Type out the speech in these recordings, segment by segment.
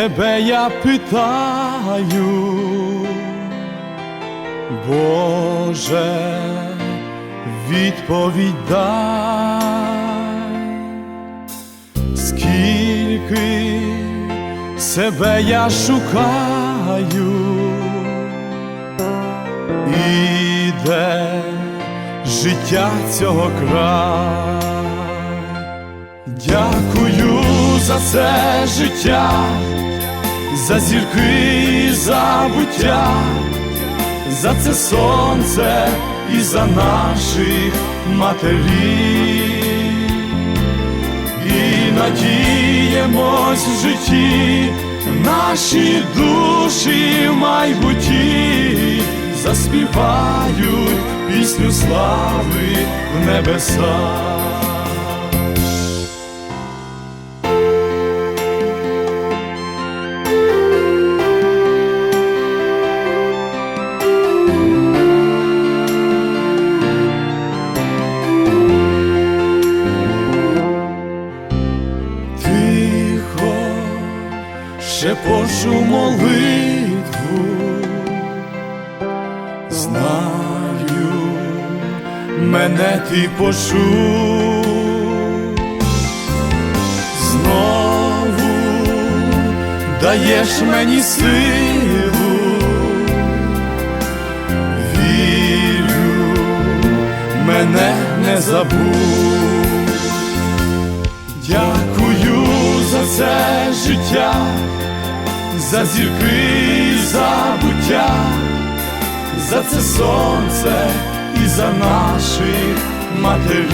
Тебе я питаю, Боже, відповідь дай, скільки себе я шукаю, іде життя цього край. Дякую за це життя, за зірки, і за за це сонце і за наших матерів. І надіємось в житті, наші душі в майбутті заспівають пісню слави в небесах. Шепочу молитву, знаю, мене ти почув. Знову даєш мені силу, вірю, мене не забув. Дякую за це життя, за зірки, і за це сонце і за наших матерів.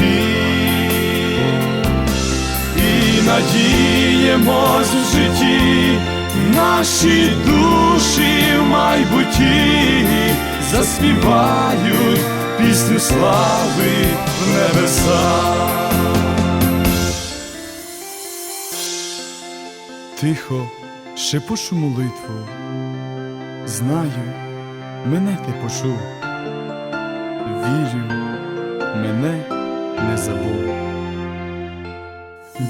І надіємось в житті, наші душі в майбутті заспівають пісню слави в небесах. Тихо шепочу молитву, знаю, мене ти почув, вірю, мене не забув.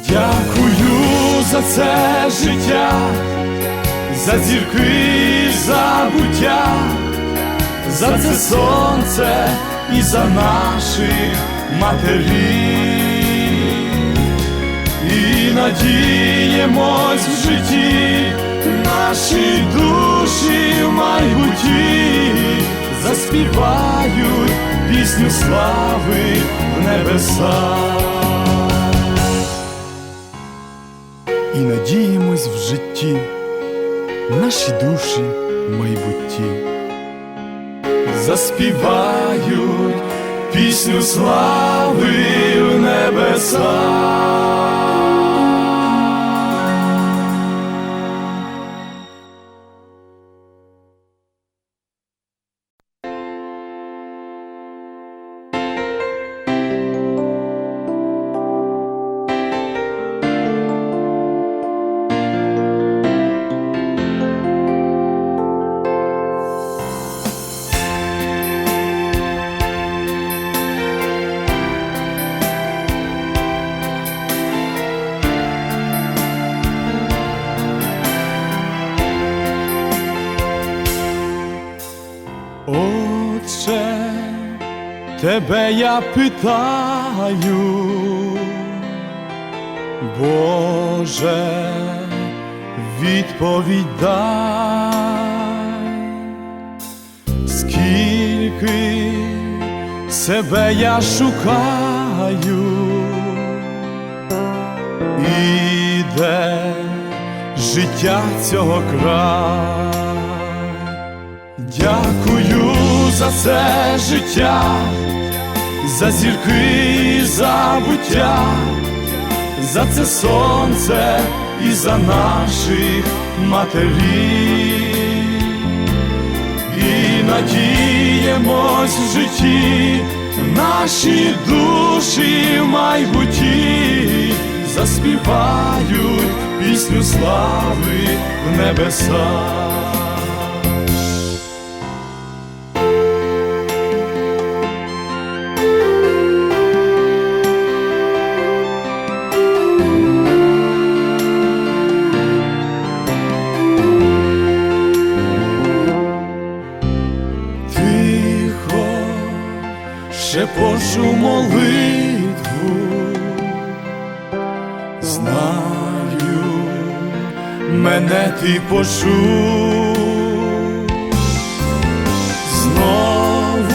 Дякую за це життя, за зірки, і за це сонце і за наших і надіємось в житті, наші душі в майбутті заспівають пісню слави в небесах. І надіємось в житті, наші душі в майбутті заспівають пісню слави в небесах. Отче, тебе я питаю, Боже, відповідь дай, скільки себе я шукаю, іде життя цього край. Дякую за це життя, за зірки, і за за це сонце і за наших матерів. І надіємось в житті, наші душі в майбутті заспівають пісню слави в небесах. Шепочу молитву, знаю, мене ти почув. Знову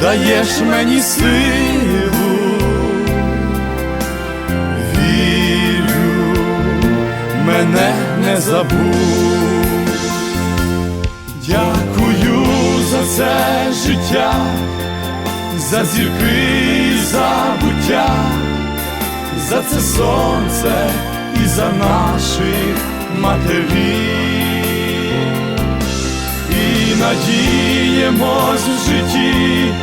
даєш мені силу, вірю, мене не забув. Дякую за це життя, за зірки, за буття, за це сонце і за наших матерів. І надіємось в житті,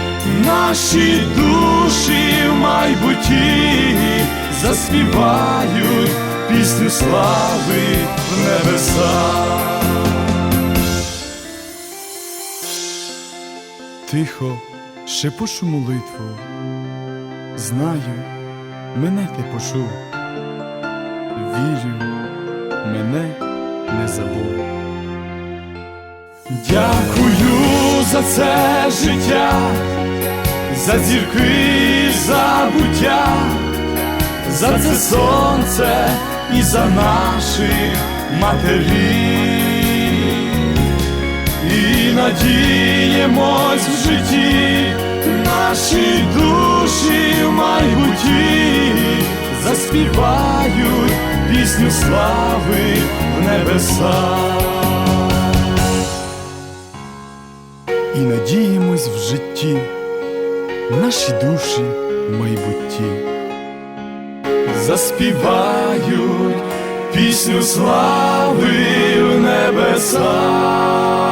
наші душі в майбутті заспівають пісню слави в небеса. Тихо шепочу молитву, знаю, мене ти почув, вірю, мене не забув. Дякую за це життя, за зірки, за буття, за це сонце і за наших матерів. І надіємось в житті, наші душі в майбутті заспівають пісню слави в небеса. І надіємось в житті, наші душі в майбутті заспівають пісню слави в небеса.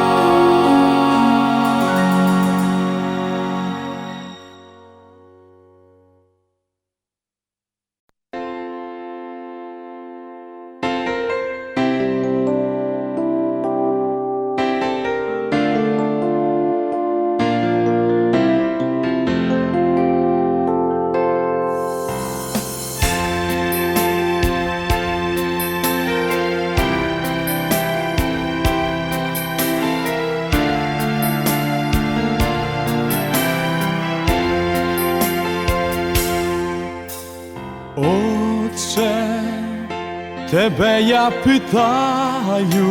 Тебе я питаю,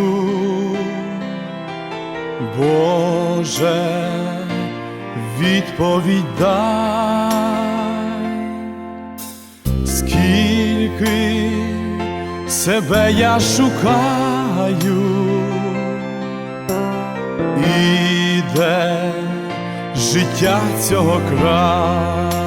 Боже, відповідь дай, скільки себе я шукаю, іде життя цього краю